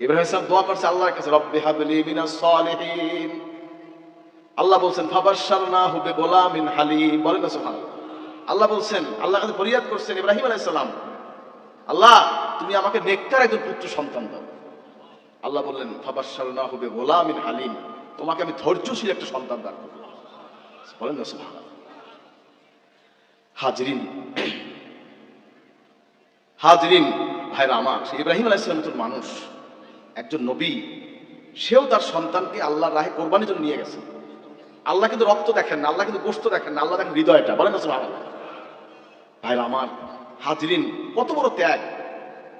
ইব্রাহিম ইসলাম দোয়া করছে, আল্লাহর কাছে, রব্বি হাবলি মিনাস সালিহিন। আল্লাহ বলছেন, ফাবাশশারনাহু বিগুলামিন হালিম। বলেন না, সুবহানাল্লাহ। আল্লাহ বলছেন আল্লাহ কাছে ফরিয়াদ করছেন ইব্রাহিম আলাইহিস সালাম, আল্লাহ, তুমি আমাকে নেককার একজন পুত্র সন্তান দাও। আল্লাহ বললেন, ফাবাশশারনাহু বিগুলামিন হালিম। তোমাকে আমি ধৈর্যশীল একটা সন্তান দান করব। বলেন না, সুবহানাল্লাহ। হাজরিন হাজরিন, ভাইরা আমার ইব্রাহিম আলাইহিস মতন মানুষ। একজন নবী, সেও তার সন্তানকে আল্লাহর রাহে কোরবানির জন্য নিয়ে গেছে। আল্লাহ কিন্তু রক্ত দেখেন না, আল্লাহ কিন্তু গোস্ত দেখেন না, আল্লাহ দেখেন হৃদয়টা। বলেন ভাইরা আমার, হাজরিন, কত বড় ত্যাগ,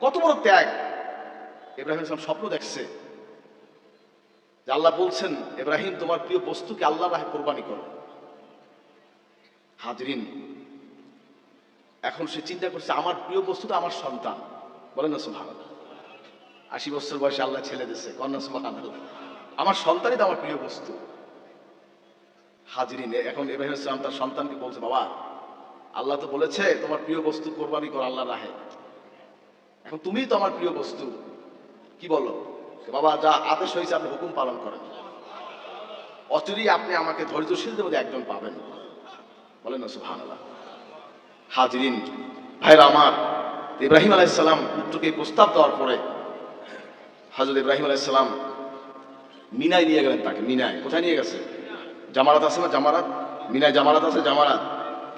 কত বড় ত্যাগ। ইব্রাহিম ইসলাম স্বপ্ন দেখছে যে আল্লাহ বলছেন, ইব্রাহিম, তোমার প্রিয় বস্তুকে আল্লাহ রাহে কোরবানি করো। হাজরিন, এখন সে চিন্তা করছে, আমার প্রিয় বস্তুটা আমার সন্তান। বলেন না সুভান আশি বছর বয়সে আল্লাহ ছেলে দিচ্ছে কন্যা সুভান আমার সন্তানই তো আমার প্রিয় বস্তু। হাজরিন এখন ইব্রাহিম ইসলাম তার সন্তানকে বলছে, বাবা, আল্লাহ তো বলেছে তোমার প্রিয় বস্তু কোরবানি কর আল্লাহ রাহে। এখন তুমিই তো আমার প্রিয় বস্তু। কি বলো? বাবা, যা আদেশ হয়েছে আপনি হুকুম পালন করেন। অচিরেই আপনি আমাকে ধৈর্যশীলদের মধ্যে একজন পাবেন। বলেন না সুহান আল্লাহ হাজরিন, ভাইরা আমার, ইব্রাহিম আলাইসাল্লাম পুত্রকে প্রস্তাব দেওয়ার পরে হজরত ইব্রাহিম আলাইসাল্লাম মিনায় নিয়ে গেলেন তাকে, মিনায়। কোথায় নিয়ে গেছে? জামারাত আছে না জামারাত? মিনায় জামারাত আছে, জামারাত?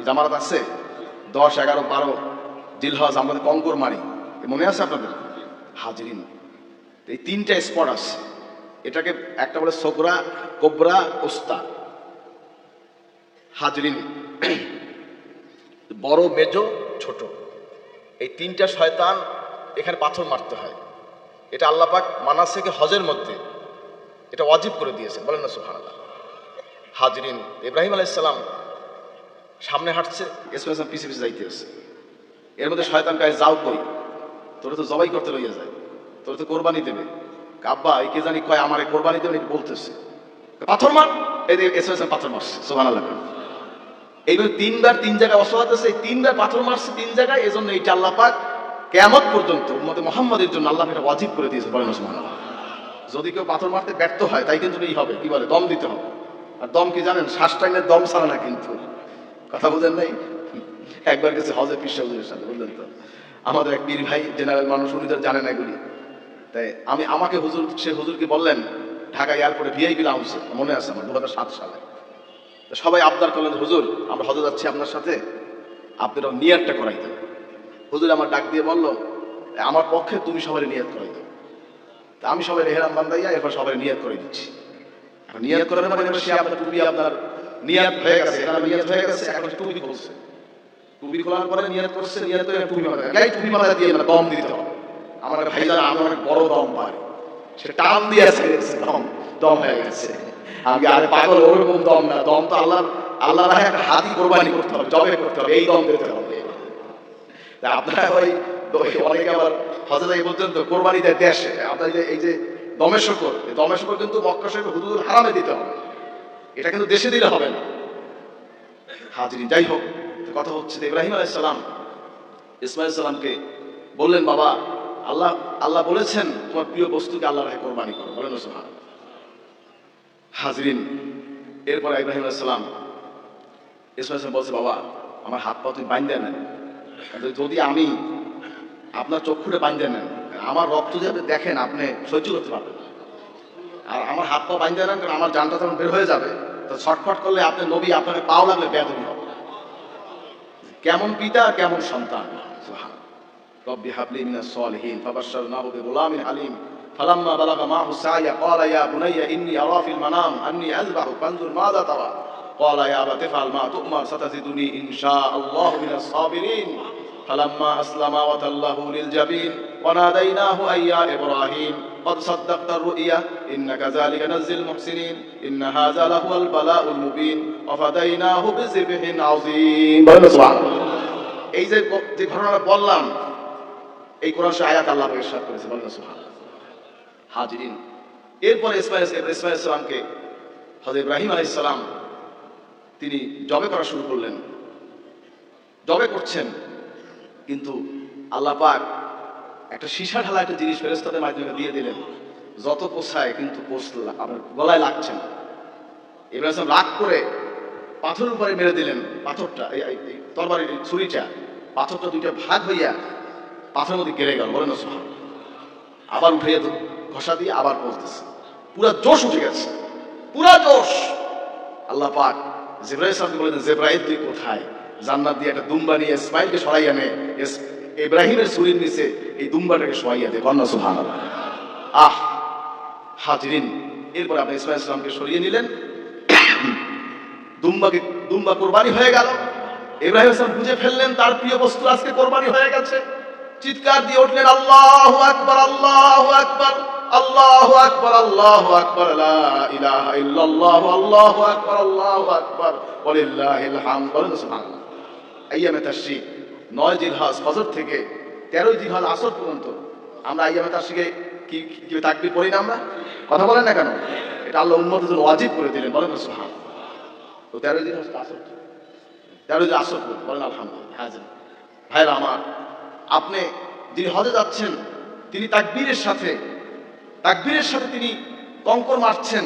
জামারাত আছে? দশ, এগারো, বারো, জিলহজ আমাদের কঙ্কর মারি। মনে আছে আপনাদের? হাজরিন। এই তিনটা স্পট আছে। এটাকে একটা বলে সোকরা, কোবরা ওস্তা হাজরিন, বড়, মেজ, ছোট। এই তিনটা শয়তান এখানে পাথর মারতে হয়। এটা আল্লাহ পাক মানাসেকে হজের মধ্যে এটা ওয়াজিব করে দিয়েছে বলেন না সুহান হাজরিন ইব্রাহিম আলাইসাল্লাম সামনে হাঁটছে ইসলাম পিছিয়ে পিছিয়ে যাইতে আছে এর মধ্যে শয়তান কায়, যাও কই? তোরা তো জবাই করতে লইয়া যায়। তোরা তো কোরবানি দেবে। কাব্বা, এই কে জানি কয়, আমার এই কোরবানি দেবে বলতেছে। পাথর মার। এই ইসলাম পাথর মারছে সোহান আল্লাহ এইভাবে তিনবার তিন জায়গায় অসহায় আছে তিনবার পাথর মারছে তিন জায়গায় এই জন্য এইটা আল্লাহ কেমন পর্যন্ত উম্মতে মোহাম্মদের জন্য আল্লাহ এটা ওয়াজিব করে দিয়েছে, বলেন ওসমান যদি কেউ পাথর মারতে ব্যর্থ হয়, তাই কিন্তু এই হবে। কি বলে? দম দিতে হবে। আর দম কি জানেন? শ্বাস টাইনের দম ছাড়া না কিন্তু। কথা বুঝেন নাই? একবার গেছে হজে পিসা হুজুরের সাথে, বুঝলেন তো? আমাদের এক বীর ভাই, জেনারেল মানুষ, উনি তো জানেন এগুলি। তাই আমি, আমাকে হুজুর, সে হুজুরকে বললেন, ঢাকা এয়ারপোর্টে ভিআইপি লাউন্সে মনে আছে আমার দু হাজার সাত সালে। সবাই আবদার করলেন, হুজুর, আমরা হজে যাচ্ছি আপনার সাথে। আপনারা নিয়ারটা করাই দেন। হুজুর আমার ডাক দিয়ে বলল আমার পক্ষে তুমি সবাই নিয়াত করাই দেবো তা আমি সবাই রেহেরাম বান্দাইয়া এরপর সবাই নিয়াত করে দিচ্ছি। নিয়াত করার মানে সে আপনার টুপি আপনার নিয়াত হয়ে গেছে, এখানে নিয়াত হয়ে গেছে, এখন টুপি খুলছে। টুপি খোলার পরে নিয়াত করছে, নিয়াত করে টুপি মাথা গায়ে টুপি মাথা দিয়ে না দম দিতে হবে। আমার ভাই যারা আমি অনেক বড় দম পাই সে টান দিয়ে ছেড়েছে দম দম হয়ে গেছে। আমি আরে পাগল ওরকম দম না, দম তো আল্লাহ আল্লাহ একটা হাতি কোরবানি করতে হবে জবে করতে হবে, এই দম দিতে হবে। আপনারা ওই অনেকে আবার হজে বলতেন তো, কোরবানি দেয় দেশে। আপনার এই যে দমের শকর, এই দমের কিন্তু মক্কা শরীফ হুদুদুল হারামে দিতে হবে। এটা কিন্তু দেশে দিলে হবে না। হাজিরি যাই হোক কথা হচ্ছে ইব্রাহিম আলাইসালাম ইসমাইল সালামকে বললেন, বাবা, আল্লাহ আল্লাহ বলেছেন তোমার প্রিয় বস্তুকে আল্লাহ রাহে কোরবানি করো। বলেন না হাজরিন, এরপর ইব্রাহিম আলাইসালাম ইসমাইল সালাম বলছে, বাবা, আমার হাত পা তুমি বাইন্দে নেন কিন্তু যদি আমি আপনার চক্ষুটা বাইন্দে নেন আমার রক্ত যে আপনি দেখেন আপনি সহ্য করতে পারবেন না। আর আমার হাত পা বাইন্দে নেন কারণ আমার জানটা তখন বের হয়ে যাবে তো ছটফট করলে আপনি নবী আপনাকে পাও লাগলে বেদবি হবে কেমন পিতা আর কেমন সন্তান সুবহান। رب هب لي من الصالحين فبشرناه بغلام حليم فلما بلغ معه السعي قال يا بني إني أرى في المنام أني أذبحك فانظر ماذا ترى قال يا أبت افعل ما تؤمر ستجدني إن شاء الله من الصابرين فلما أسلم وتله للجبين وناديناه أي يا إبراهيم قد صدقت الرؤيا إن كذلك نزل المحسنين إن هذا لهو البلاء المبين وفديناه بذبح عظيم এই যে যে ঘটনাটা বললাম এই কোরআন সে আয়াত আল্লাহ ইরশাদ করেছে বলেন সুবহান হাজিরিন এরপরে ইসমাইল ইসমাইল ইসলামকে হযরত ইব্রাহিম আলাইহিস সালাম তিনি জবে করা শুরু করলেন। জবে করছেন, কিন্তু আল্লাহ পাক একটা সীসা ঢালা একটা জিনিস ফেরেস্তাদের মাধ্যমে দিয়ে দিলেন। যত পোষায় কিন্তু আপনার গলায় লাগছে না। ইব্রাহিম রাগ করে পাথরের উপরে মেরে দিলেন। পাথরটা, এই ছুরিটা, পাথরটা দুইটা ভাগ হইয়া পাথরের মধ্যে গেড়ে গেল। বলেন আবার উঠে তো ঘষা দিয়ে আবার পৌঁছতেছে পুরা জোশ উঠে গেছে। পুরা জোশ। আল্লাহ পাক জেব্রাহিম ইসলামকে বলেন জেব্রাহিম তুই কোথায়? জান্নাত দিয়ে একটা দুম্বা নিয়ে ইসমাইলকে সরাই আনে ইব্রাহিমের ছুরির নিচে এই দুম্বাটাকে সরাইয়া দে, কন্যা সুহান আহ, হাজরিন, এরপর আপনি ইসমাইল ইসলামকে সরিয়ে নিলেন। দুম্বাকে, দুম্বা কোরবানি হয়ে গেল। ইব্রাহিম ইসলাম বুঝে ফেললেন তার প্রিয় বস্তু আজকে কোরবানি হয়ে গেছে। চিৎকার দিয়ে উঠলেন, আল্লাহ আকবার আল্লাহ আকবার। আল্লাহ আকবার আল্লাহ আকবার, লা ইলাহা ইল্লাল্লাহ, আল্লাহু আকবার আল্লাহু আকবার, ওয়ালিল্লাহিল হামদ, বলেন সুবহানাল্লাহ। আইয়ামে তাশরিক, নয় জিলহজ, ফজর থেকে তেরোই জিলহজ আসর পর্যন্ত আমরা আইয়ামে তাশরিকে কি কি তাকবীর পড়ি না আমরা? কথা বলেন না কেন? এটা আল্লাহ উম্মতের জন্য ওয়াজিব করে দিলেন, বলেন সুবহানাল্লাহ। তো তেরোই দিন হচ্ছে আসর তেরোই দিন আসর বলেন আলহামদুলিল্লাহ হাজির ভাইরা আমার, আপনি যিনি হজে যাচ্ছেন, তিনি তাকবীরের সাথে তাকবীরের সাথে তিনি কঙ্কর মারছেন।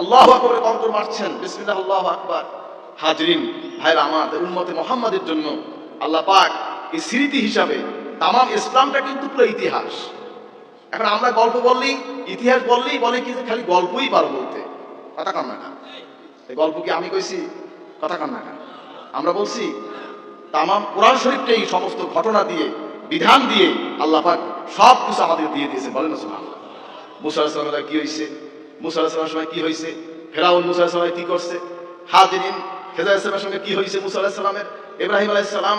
আল্লাহ আকবরে কঙ্কর মারছেন। বিসমিল্লাহ, আল্লাহ আকবার। হাজরিন, ভাইরা আমার উম্মতে মোহাম্মদের জন্য আল্লাহ পাক এই স্মৃতি হিসাবে তামাম ইসলামটা কিন্তু পুরো ইতিহাস। এখন আমরা গল্প বললেই ইতিহাস বললেই বলে কি খালি গল্পই পারো বলতে? কথা কান না এই গল্প কি আমি কইছি? কথা কান না আমরা বলছি, তামাম কোরআন শরীফটাই সমস্ত ঘটনা দিয়ে, বিধান দিয়ে আল্লাহ পাক সব কিছু আমাদের দিয়ে দিয়েছে বলেন না মুসা কি হয়েছে মুসা সময় কি হয়েছে ফেরাউন মুসা আলাইহিস কি করছে? হাজিরিন খেজা ইসলামের সঙ্গে কি হয়েছে মুসা ইব্রাহিম আলাইহিস সালাম,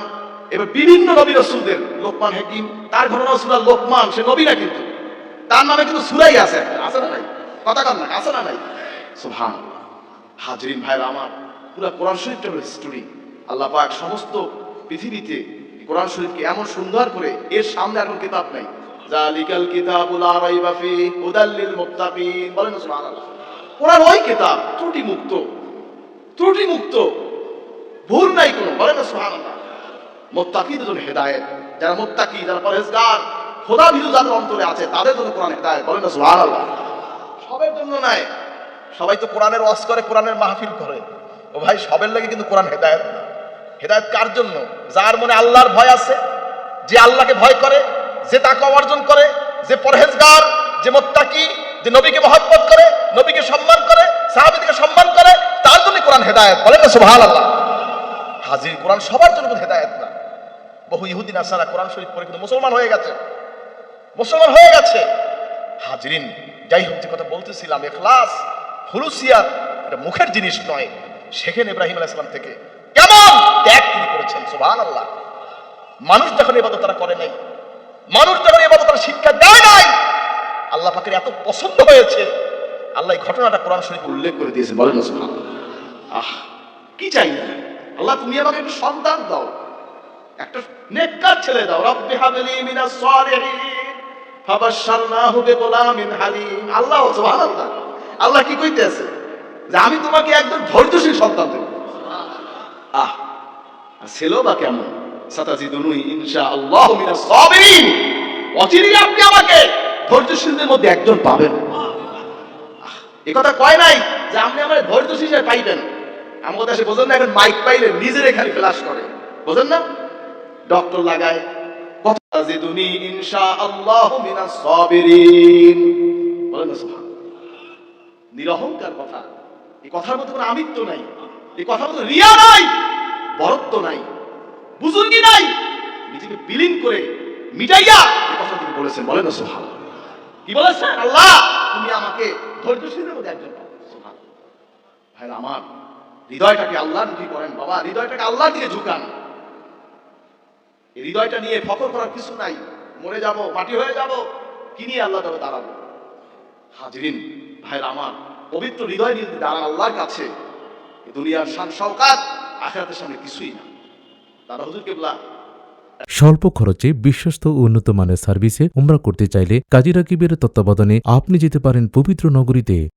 এবার বিভিন্ন নবী রাসূলদের, লোকমান হাকিম, তার ঘটনা সুরা লোকমান, সে নবী না কিন্তু। তার নামে কিন্তু সুরাই আছে আছে না নাই? কথা কান না, আছে না নাই? সুবহানাল্লাহ। হাজরিন ভাইরা আমার, পুরো কোরআন শরীফটা হলো হিস্টোরি আল্লাহ পাক সমস্ত পৃথিবীতে কোরআন শরীফকে এমন সুন্দর করে এর সামনে আর কোনো কিতাব নাই। জালিকাল কিতাবুল লা রাইবা ফি হুদাল লিল মুত্তাকিন। বলেন সুবহানাল্লাহ। কোরআন ওই কিতাব ত্রুটি মুক্ত ত্রুটি মুক্ত ভুল নাই কোনো। বলেন সুবহানাল্লাহ। মুত্তাকিদের জন্য হেদায়েত। যারা মুত্তাকি, যারা পরহেজগার, খোদা ভীরু যাদের অন্তরে আছে, তাদের জন্য কোরআন হেদায়েত। বলেন সুবহানাল্লাহ। সবের জন্য নাই। সবাই তো কোরআনের ওয়াজ করে, কোরআনের মাহফিল করে। ও ভাই, সবের লাগে কিন্তু কোরআন হেদায়েত না। হেদায়েত কার জন্য? যার মনে আল্লাহর ভয় আছে, যে আল্লাহকে ভয় করে যে তাকে অর্জন করে, যে পরহেজগার, যে মোত্তাকি, যে নবীকে মহব্বত করে, নবীকে সম্মান করে সাহাবিদিকে সম্মান করে, তার জন্য কোরআন হেদায়েত। বলেন না, সুবহানাল্লাহ। হাজির কোরআন সবার জন্য হেদায়েত না। বহু ইহুদিন আসারা কোরআন শরীফ পড়ে কিন্তু মুসলমান হয়ে গেছে। মুসলমান হয়ে গেছে। হাজরিন যাই হোক যে কথা বলতেছিলাম, এখলাস হুলুসিয়াত এটা মুখের জিনিস নয়। শেখেন ইব্রাহিম আলাইসালাম থেকে। কেমন? ত্যাগ তিনি করেছেন সুবহান আল্লাহ মানুষ যখন এবাদত তারা করে নাই মানুষ যখন এবাদত শিক্ষা দেয় নাই, আল্লাহ পাকের এত পছন্দ হয়েছে, আল্লাহ এই ঘটনাটা কোরআন শরীফ উল্লেখ করে দিয়েছে, বলেন আহ, কি চাই? আল্লাহ তুমি আমাকে একটু সন্তান দাও, একটা নেককার ছেলে দাও, রব্বি হাবলি মিনাস সালিহিন, ফাবাশশারনাহু বিগুলামিন হালিম। আল্লাহ, সুবহানাল্লাহ। আল্লাহ কি কইতেছে? যে আমি তোমাকে একজন ধৈর্যশীল সন্তান দেব। আহ ছিল বা কেমন? সাবিরিন। অচিরেই আপনি আমাকে ধৈর্যশীলদের মধ্যে একজন পাবেন। এ কথা কয় নাই যে আপনি আমার ধৈর্যশীল পাইবেন। আমার কথা সে বোঝেন না, এখন মাইক পাইলে নিজের এখানে করে। বোঝেন না? ডক্টর লাগায় সাবিরিন। বলেন না, সুবহান। নিরহংকার কথা। এই কথার মধ্যে কোনো আমিত্ব নাই। এই কথার মধ্যে রিয়া নাই, বরত্ব নাই। বুজুর্গি নাই? নিজেকে বিলীন করে মিটাইয়া কথা তিনি বলেছেন। বলেন না সুবহান কি বলেছেন? আল্লাহ, তুমি আমাকে ধৈর্যশীলের মধ্যে একজন। ভাই আমার, হৃদয়টাকে আল্লাহর মুখী করেন। বাবা, হৃদয়টাকে আল্লাহর দিকে ঝুঁকান। হৃদয়টা নিয়ে ফখর করার কিছু নাই। মরে যাব, মাটি হয়ে যাব, কি নিয়ে আল্লাহ তবে দাঁড়াবো? হাজরিন, ভাইরা আমার, পবিত্র হৃদয় নিয়ে দাঁড়ান আল্লাহর কাছে দুনিয়ার শান শওকাত আখেরাতের সামনে কিছুই না। তারা স্বল্প খরচে বিশ্বস্ত ও উন্নত মানের সার্ভিসে উমরা করতে চাইলে কাজী রাকিবের তত্ত্বাবধানে আপনি যেতে পারেন পবিত্র নগরীতে।